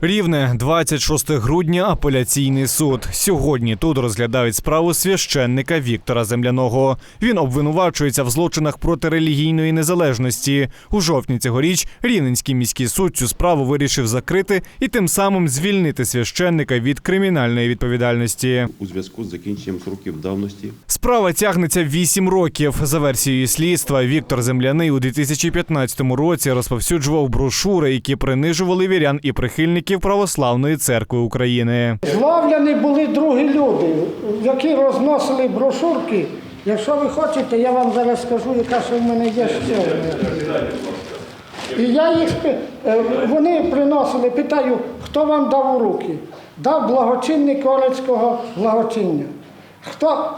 Рівне 26 грудня. Апеляційний суд. Сьогодні тут розглядають справу священника Віктора Земляного. Він обвинувачується в злочинах проти релігійної незалежності. У жовтні цьогоріч Рівненський міський суд цю справу вирішив закрити і тим самим звільнити священника від кримінальної відповідальності. у зв'язку з закінченням сроків давності Справа тягнеться 8 років. За версією слідства, Віктор Земляний у 2015 році розповсюджував брошури, які принижували вірян і прихильників Православної церкви України. Зловлені були другі люди, які розносили брошурки. Якщо ви хочете, я вам зараз скажу, яка ще в мене є ще. І я їх е, вони приносили, питаю, хто вам дав у руки? Дав благочинник Олецького благочиння. Хто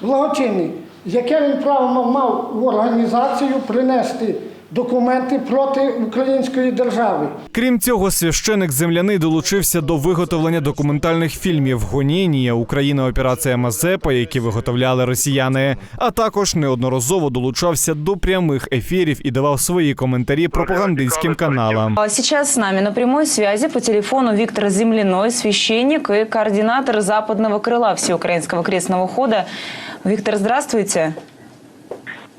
благочинник? Яке він право мав в організацію принести документи проти української держави? Крім цього, священик земляний долучився до виготовлення документальних фільмів Гонінія, Україна, операція Мазепа, які виготовляли росіяни. А також неодноразово долучався до прямих ефірів і давав свої коментарі пропагандистським каналам. Сейчас с нами на прямой связи по телефону Виктор Земляной, священник и координатор западного крыла Всеукраинского крестного хода. Виктор, здравствуйте.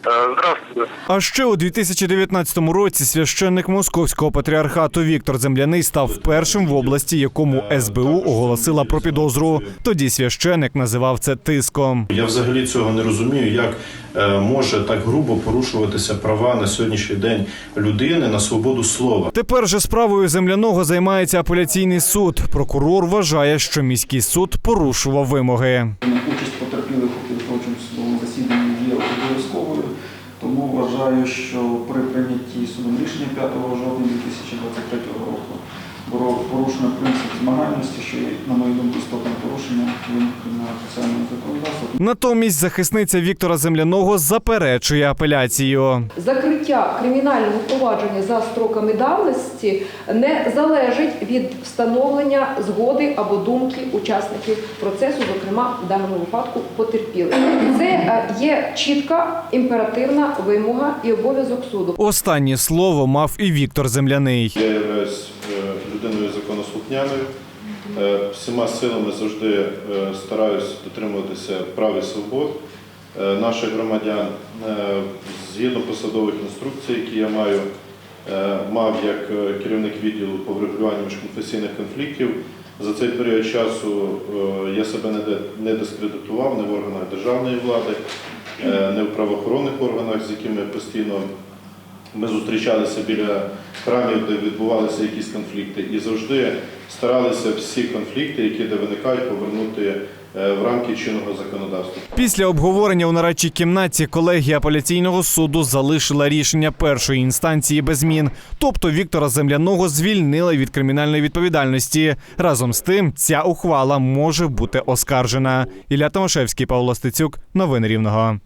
Э, Здравствуйте. А ще у 2019 році священник московського патріархату Віктор Земляний став першим в області, якому СБУ оголосила про підозру. Тоді священик називав це тиском. Я взагалі цього не розумію, як е, може так грубо порушуватися права на сьогоднішній день людини на свободу слова. Тепер же справою земляного займається апеляційний суд. Прокурор вважає, що міський суд порушував вимоги. Вважаю, що при прийнятті судом рішення 5 жовтня 2023 року порушено принцип Натомість захисниця Віктора Земляного заперечує апеляцію. Закриття кримінального провадження за строками давності не залежить від встановлення згоди або думки учасників процесу, зокрема в даному випадку потерпілих. Це е, є чітка імперативна вимога і обов'язок суду. Останнє слово мав і Віктор Земляний. Я являюсь е, людиною законослухняною. Е, Всіма силами завжди е, стараюсь дотримуватися прав і свобод е, наших громадян. Згідно посадових інструкцій, які я маю, мав як керівник відділу по врегулюванню міжконфесійних конфліктів. За цей період часу я себе не не дискредитував ні в органах державної влади, е, ні в правоохоронних органах, з якими постійно ми зустрічалися біля храмів, де відбувалися якісь конфлікти, і завжди старалися всі конфлікти, які де виникають, повернути е, в рамки чинного законодавства. Після обговорення у нарадчій кімнаті колегія апеляційного суду залишила рішення першої інстанції без змін. Тобто Віктора Земляного звільнили від кримінальної відповідальності. Разом з тим, ця ухвала може бути оскаржена. Ілля Томашевський, Павло Стецюк. Новини Рівного.